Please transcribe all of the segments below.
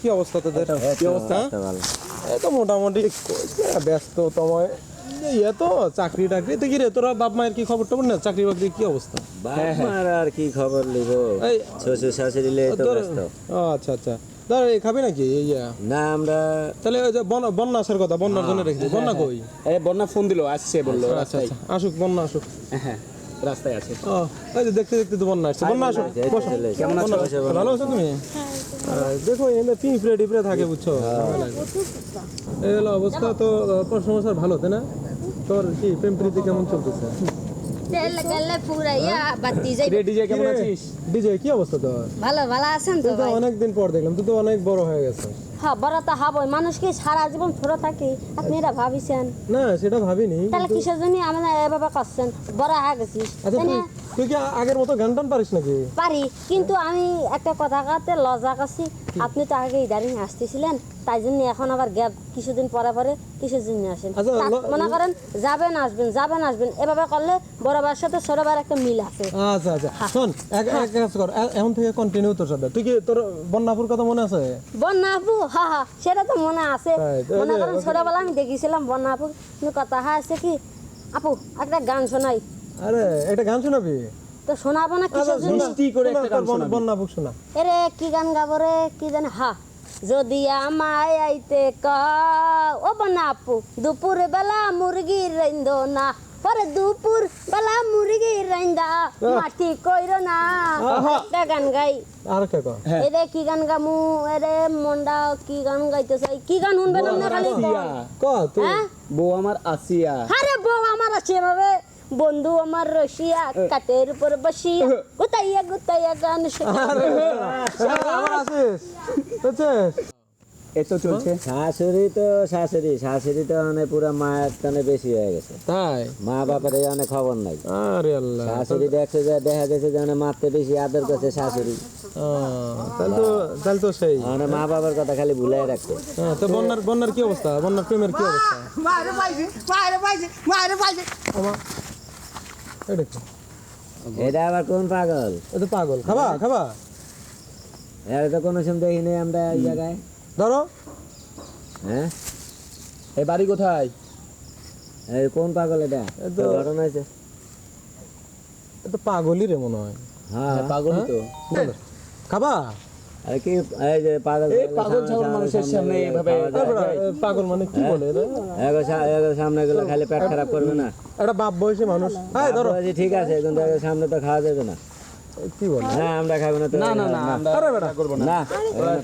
কি অবস্থা তোদের? কি অবস্থা? এই তো মোটামুটি কই ব্যস্ত তোমায় ইয়ে তো চাকরি টাকরি। তো কি রে তোরা বাপ মায়ের কি খবর টবর না? চাকরি বাকরি কি অবস্থা? বাবার আর কি খবর লিব? শ্বশুর শাশুড়ি লে তো ব্যস্ত। আচ্ছা আচ্ছা। ধর এই খাবি নাকি? এই ইয়া। না আমরা তাহলে ওই যে বন্যা বন্যা আসার কথা বন্যার জন্য রেখেছি। বন্যা কই? এই বন্যা ফোন দিল আসছে বলল আচ্ছা আচ্ছা আসুক বন্যা আসুক। হ্যাঁ রাস্তায় আছে। ও এই যে দেখতে দেখতে তো বন্যা আসছে। বন্যা আসুক। কেমন আছো? ভালো আছো তুমি? আহ, দেখো এমনি পিঁপড়ে টিপড়ে থাকে বুঝছ? হলো অবস্থা তো তোর সমস্যা ভালো তাই না? তোর কি প্রেম প্রীতি কেমন চলতেছে? তেল গেলে পুরা ইয়া বাতি যাই রে? ডিজে কেমন আছিস? ডিজে কি অবস্থা তোর? ভালো ভালো আছেন তো তুই অনেকদিন পর দেখলাম তুই তো অনেক বড় হয়ে গেছে হ্যাঁ বড় তো হবই মানুষ কি সারা জীবন ছোট থাকি। আপনি এটা ভাবিছেন? না সেটা ভাবিনি তাহলে কিসের জন্য এভাবে করছেন? বড় হয়ে গেছিস তাই কি আগের মতো গান টান পারিস নাকি? পারি কিন্তু আমি একটা কথা কাতে লজা কাছি আপনি তো আগে ইদারিং আসতেছিলেন তাই জন্য এখন আবার গ্যাপ কিছুদিন পরে পরে কিসের জন্য আসেন? আচ্ছা, মনে করেন যাবেন আসবেন যাবেন আসবেন এভাবে করলে বড় বার সাথে একটা মিল আছে। আচ্ছা আচ্ছা। শোন এক এক কাজ কর এখন থেকে কন্টিনিউ তোর সাথে। তুই কি তোর বন্যাপুর কথা মনে আছে? বন্যা আপু হা হা সেটা তো মনে আছে। মনে করেন ছোটবেলা আমি দেখেছিলাম বন্যা আপু কিন্তু কথা আছে কি আপু একটা গান শোনাই। আরে এটা গান শোনাবি? তো শোনাবো না কিসের জন্য? মিষ্টি করে একটা গান শোনাবি। শোনা। এরে কি গান গাবো রে কি জানে হা। যদি আমায় আইতে কও ও বন্যা আপু দুপুর বেলা মুরগির রাইন্দ না। পরে দুপুর বেলা মুরগির রাইন্দা মাটি কইরো না। একটা গান গাই। আর কে হ্যাঁ। এরে কি গান গামু? এরে মন্ডা কি গান গাইতে চাই? কি গান শুনবেন আপনি খালি? আসিয়া। ক তুই? হ্যাঁ? বউ আমার আসিয়া। আরে বউ আমার আছে এভাবে বন্ধু আমার রশিয়া কাটের উপর বসিয়া গুতাইয়া গুতাইয়া গান শোনা আবার আসিস বুঝছিস এ তো চলছে শাশুড়ি তো শাশুড়ি শাশুড়ি তো মানে পুরো মায়ের টানে বেশি হয়ে গেছে তাই মা বাপের অনেক খবর নাই আরে আল্লাহ শাশুড়ি দেখছে যে দেখা গেছে যে মানে মারতে বেশি আদর করছে শাশুড়ি ও, তাহলে তো তাহলে তো সেই মানে মা বাবার কথা খালি ভুলাই রাখছে হ্যাঁ, তো বন্যার বন্যার কি অবস্থা বন্যার প্রেমের কি অবস্থা মারে পাইছে মারে পাইছে মারে পাইছে এটা কি? এটা আবার কোন পাগল? এ তো পাগল। খাবা খাবা। এর তো কোনো সময় দেখিনি আমরা এই জায়গায়। ধরো। হ্যাঁ? এই বাড়ি কোথায়? এই কোন পাগল এটা? তো- ঘটনা হয়েছে? তো পাগলই রে মনে হয়। হ্যাঁ পাগলই তো। খাবা। কি পাগল পাগল ছাগল মানুষের সামনে এভাবে পাগল মানে কি বলে গেলে খালি পেট খারাপ করবে না। একটা বাপ বয়সী মানুষ। ধরো। ঠিক আছে কিন্তু সামনে তো খাওয়া যাবে না। কি বলে? হ্যাঁ আমরা খাব না না না না আরে বেটা করব না। না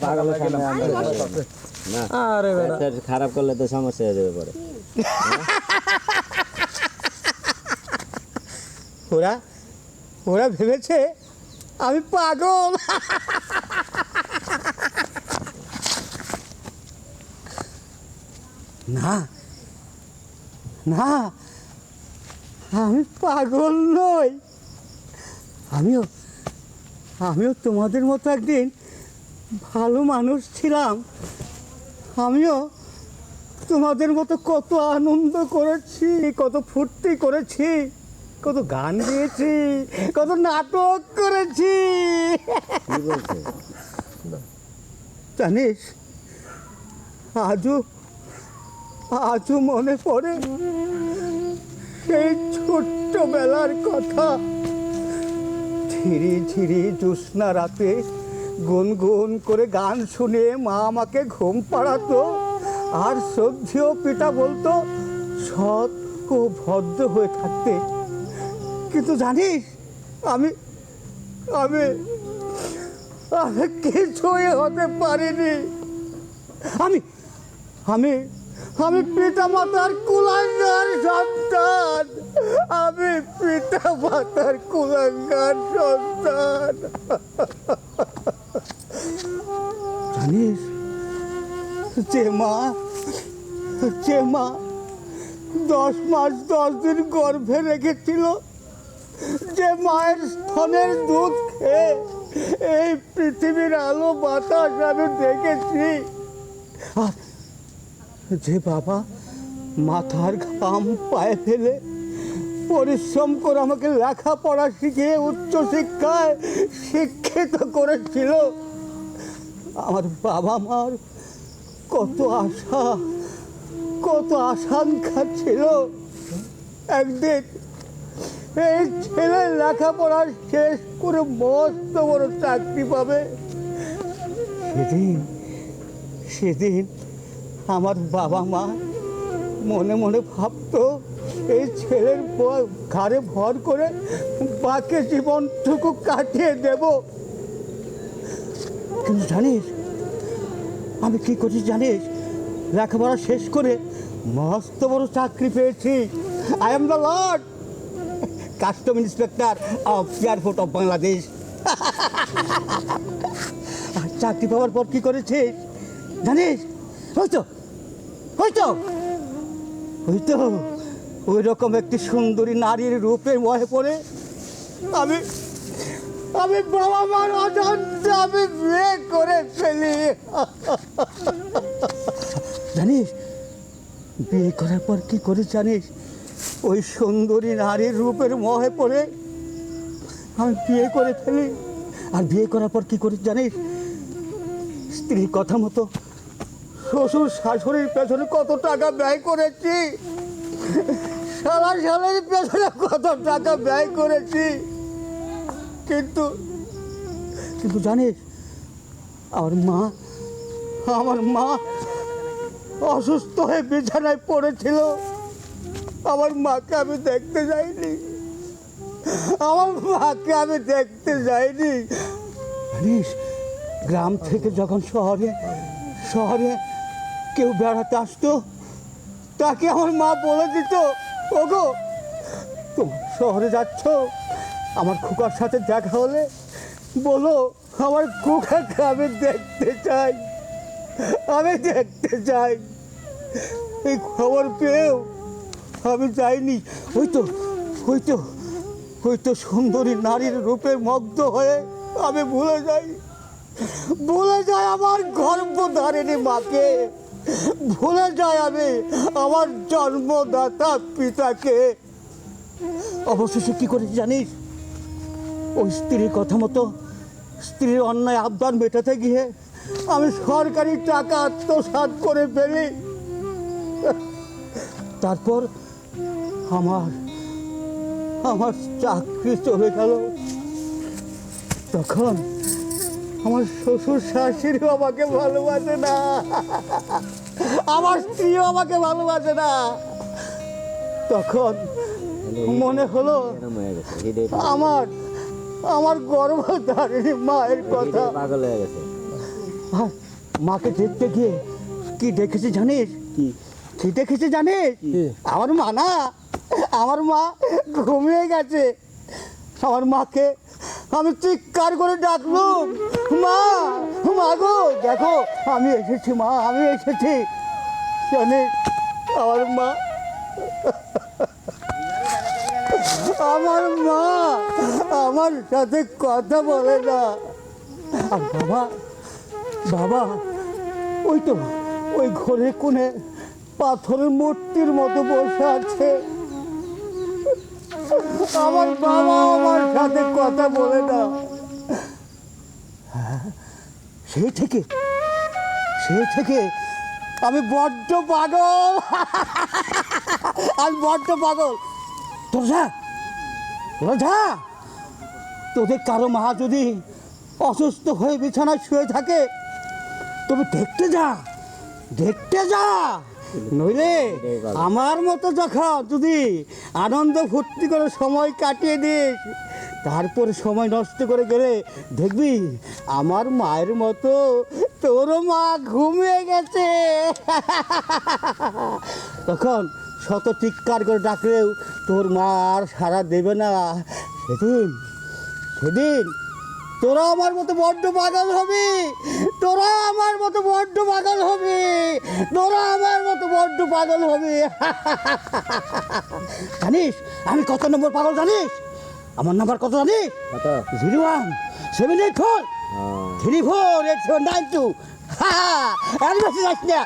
সামনে না। না আরে বেটা। খারাপ করলে তো সমস্যা হয়ে যাবে পরে। ওরা ওরা ভেবেছে আমি পাগল। না না আমি পাগল নই। আমিও আমিও তোমাদের মতো একদিন ভালো মানুষ ছিলাম। আমিও তোমাদের মতো কত আনন্দ করেছি কত ফুর্তি করেছি কত গান গেয়েছি কত নাটক করেছি। জানিস আজও আজও মনে পড়ে সেই ছোট্টবেলার কথা। ঝিরি ঝিরি জ্যোৎস্না রাতে গুনগুন করে গান শুনে মা আমাকে ঘুম পাড়াতো, আর শ্রদ্ধেয় পিতা বলতো, সৎ ও ভদ্র হয়ে থাকতে। কিন্তু জানিস, আমি আমি আমি কিছুই হতে পারিনি। আমি আমি আমি পিতা মাতার কুলাঙ্গার সন্তান। আমি পিতা মাতার কুলাঙ্গার সন্তান। জানিস, যে মা যে মা দশ মাস, দশ দিন গর্ভে রেখেছিল, যে মায়ের স্তনের দুধ খেয়ে এই পৃথিবীর আলো বাতাস আমি দেখেছি। আর যে বাবা মাথার ঘাম পায়ে ফেলে পরিশ্রম করে আমাকে লেখাপড়া শিখিয়ে উচ্চশিক্ষায় শিক্ষিত করেছিল, আমার বাবা মার কত আশা, কত আশঙ্কা ছিল। একদিন এই ছেলে লেখাপড়া শেষ করে মস্ত বড় চাকরি পাবে। সেদিন সেদিন আমার বাবা মা মনে মনে ভাবতো, এই ছেলের ঘাড়ে ভর করে বাকি জীবনটুকু কাটিয়ে দেব। কিন্তু জানিস, আমি কি করছি জানিস? লেখাপড়া শেষ করে মস্ত বড় চাকরি পেয়েছি। I am the lord custom inspector of airport of Bangladesh চাকরি পাওয়ার পর কি করেছিস? জানিস? তো ওই তো ওই ওই রকম একটি সুন্দরী নারীর রূপে মহে পড়ে আমি আমি বাবা মার অজান্তে আমি বিয়ে করে ফেলি। জানিস, বিয়ে করার পর কি করে জানিস? ওই সুন্দরী নারীর রূপের মহে পড়ে আমি বিয়ে করে ফেলি। আর বিয়ে করার পর কি করে জানিস? স্ত্রীর কথা মতো শ্বশুর শাশুড়ির পেছনে কত টাকা ব্যয় করেছি? সারা সালের পেছনে কত টাকা ব্যয় করেছি? কিন্তু কিন্তু জানিস, আমার মা আমার মা অসুস্থ হয়ে বিছানায় পড়েছিল। আমার মাকে আমি দেখতে যাইনি। আমার মাকে আমি দেখতে যাইনি। গ্রাম থেকে যখন শহরে শহরে কেউ বেড়াতে আসতো? তাকে আমার মা বলে দিত, ওগো, তোমার শহরে যাচ্ছ, আমার খোকার সাথে দেখা হলে বলো, আমার খোকাকে আমি দেখতে চাই? আমি দেখতে চাই। এই খবর পেয়েও আমি যাইনি। ওই তো ওই তো ওই তো সুন্দরী নারীর রূপে মগ্ধ হয়ে আমি ভুলে যাই। ভুলে যায় আমার গর্ভধারিণী মাকে। ভুলে যায় আমি আমার জন্মদাতা পিতাকে। অবশেষে কি করেছি জানিস? ওই স্ত্রীর কথা মতো স্ত্রীর অন্যায় আবদান মেটাতে গিয়ে আমি সরকারি টাকা আত্মসাৎ করে ফেলি। তারপর আমার আমার চাকরি চলে গেল। তখন আমার শ্বশুর শাশুড়িও আমাকে ভালোবাসে না। আমার স্ত্রীও আমাকে ভালোবাসে না। তখন মনে হলো আমার আমার গর্ভধারিণী মায়ের কথা। পাগল হয়ে গেছে মাকে দেখতে গিয়ে কি দেখেছি জানিস? কি? কি দেখেছি জানিস? আমার মা না আমার মা ঘুমিয়ে গেছে। আমার মাকে আমি চিৎকার করে ডাকলুম। মা মা গো, দেখো, আমি এসেছি, মা, আমি এসেছি। জানিস আমার মা আমার মা, আমার সাথে কথা বলে না। আর বাবা বাবা, ওই তো, ওই ঘরে কোণে পাথরের মূর্তির মতো বসে আছে। আমার বাবা আমার সাথে কথা বলে না। সেই থেকে সেই থেকে আমি বড্ড পাগল। আমি বড্ড পাগল। তোর যা তোদের কারও মা যদি অসুস্থ হয়ে বিছানায় শুয়ে থাকে তবে দেখতে যা দেখতে যা। নইলে আমার মতো যখন যদি আনন্দ ফুর্তি করে সময় কাটিয়ে দিস, তারপর সময় নষ্ট করে গেলে দেখবি আমার মায়ের মতো তোরও মা ঘুমিয়ে গেছে। তখন শত চিৎকার করে ডাকলেও তোর মা আর সারা দেবে না। সেদিন সেদিন তোরা আমার মতো বড্ড পাগল হবি। তোরা আমার মতো বড্ড পাগল হবি। তোরা আমার মতো বড্ড পাগল হবি। জানিস আমি কত নম্বর পাগল জানিস? আমার নাম্বার কত জানিস? কত? Zero one seven eight four. Three four eight seven nine two. এর বেশি যাস না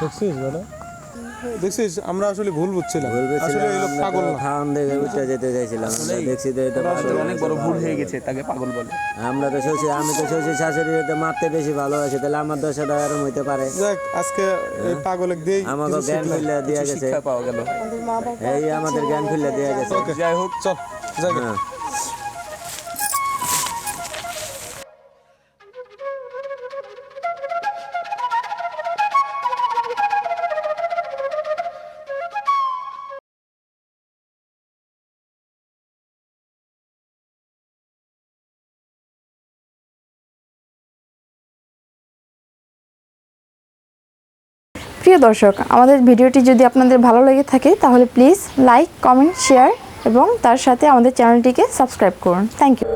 বেশি যাস। দেখছিস আমরা আসলে ভুল বুঝছিলাম। আসলে এই লোক পাগল না। খাওয়ান দেখে উঠে যেতে চাইছিলাম। আমরা দেখছি তো এটা অনেক বড় ভুল হয়ে গেছে তাকে পাগল বলে। আমরা তো শ্বশুর আমি তো শ্বশুর শাশুড়ি তো মারতে বেশি ভালোবাসি তাহলে আমার দশ টাকা এরম হইতে পারে। যাক আজকে এই পাগলেক দিয়েই আমাকে কিছু জ্ঞান শিখলাম। খুলে দেওয়া গেছে। শিক্ষা পাওয়া গেল। এই আমাদের জ্ঞান খুলে দেওয়া গেছে। যাই হোক। চল যাই প্রিয় দর্শক, আমাদের ভিডিওটি যদি আপনাদের ভালো লেগে থাকে, তাহলে প্লিজ লাইক কমেন্ট শেয়ার এবং তার সাথে আমাদের চ্যানেলটিকে সাবস্ক্রাইব করুন। Thank you